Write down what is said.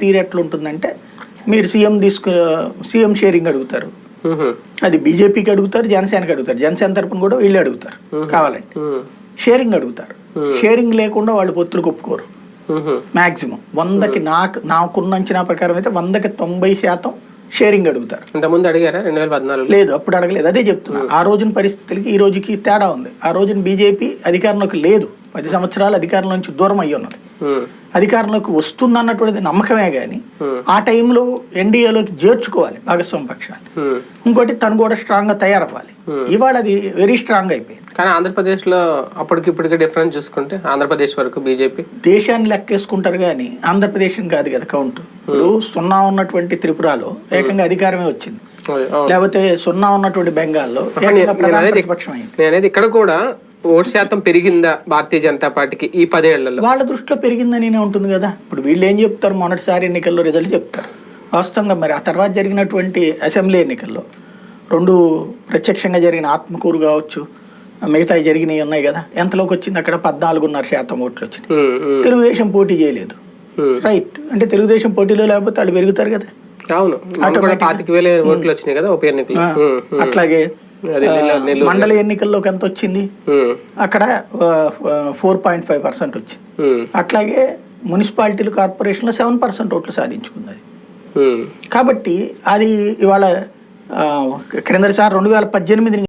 తీరు ఎట్లుంటుందంటే మీరు సీఎం తీసుకు సీఎం షేరింగ్ అడుగుతారు. అది బీజేపీకి అడుగుతారు జనసేనకి అడుగుతారు. జనసేన తరపున కూడా వీళ్ళు అడుగుతారు కావాలంటే. షేరింగ్ అడుగుతారు. షేరింగ్ లేకుండా వాళ్ళు పొత్తులు ఒప్పుకోరు. మాక్సిమం. వందకి నాకు నాకున్న అంచనా ప్రకారం అయితే వందకి తొంభై శాతం షేరింగ్ అడుగుతారు. ఇంతకుముందు అడిగారా? రెండు వేల పద్నాలుగులో? లేదు అప్పుడు అడగలేదు. అదే చెప్తున్నా. ఆ రోజున పరిస్థితులకి ఈ రోజుకి తేడా ఉంది. ఆ రోజున బీజేపీ అధికారంలోకి లేదు. పది సంవత్సరాలు అధికారం నుంచి దూరం అయ్యి ఉన్నది మ్. అధికారంలోకి వస్తుందన్నటువంటిది నమ్మకమే కానీ ఆ టైంలో ఎన్డీఏలోకి చేర్చుకోవాలి భాగస్వామి పక్షాన్ని. మ్. ఇంకోటి తను కూడా స్ట్రాంగ్గా తయారవ్వాలి. ఇవాళ అది వెరీ స్ట్రాంగ్ అయిపోయింది. కానీ ఆంధ్రప్రదేశ్లో అప్పటికి ఇప్పటికి డిఫరెన్స్ చూసుకుంటే ఆంధ్రప్రదేశ్ వరకు బీజేపీ దేశాన్ని లెక్కేసుకుంటారు కానీ ఆంధ్రప్రదేశ్ కాదు కదా కౌంట్ ఇప్పుడు సున్నా ఉన్నటువంటి త్రిపురలో ఏకంగా అధికారమే వచ్చింది. లేకపోతే సున్నా ఉన్నటువంటి బెంగాల్లో ప్రతిపక్షం అయింది ఇక్కడ కూడా ఓటు శాతం పెరిగిందా భారతీయ జనతా పార్టీకి ఈ పదేళ్ళలో? వాళ్ళ దృష్టిలో పెరిగిందని ఉంటుంది కదా. ఇప్పుడు వీళ్ళు ఏం చెప్తారు? మొదటిసారి ఎన్నికల్లో రిజల్ట్ చెప్తారు. వాస్తవంగా మరి ఆ తర్వాత జరిగినటువంటి అసెంబ్లీ ఎన్నికల్లో రెండు ప్రత్యక్షంగా జరిగిన ఆత్మకూరు కావచ్చు మిగతా జరిగినవి ఉన్నాయి కదా. ఎంతలోకి వచ్చింది? అక్కడ పద్నాలుగున్నర శాతం ఓట్లు వచ్చినాయి. తెలుగుదేశం పోటీ చేయలేదు. రైట్. అంటే తెలుగుదేశం పోటీలో లేకపోతే వాళ్ళు పెరుగుతారు కదా. అవును. అట్లాగే మండల ఎన్నికల్లోకి ఎంత వచ్చింది. అక్కడ ఫోర్ పాయింట్ ఫైవ్ పర్సెంట్ వచ్చింది. అట్లాగే మున్సిపాలిటీలు కార్పొరేషన్లో సెవెన్ పర్సెంట్ ఓట్లు సాధించుకుంది. కాబట్టి అది ఇవాళ ఆ, క్రిందటిసారి రెండు వేల పద్దెనిమిది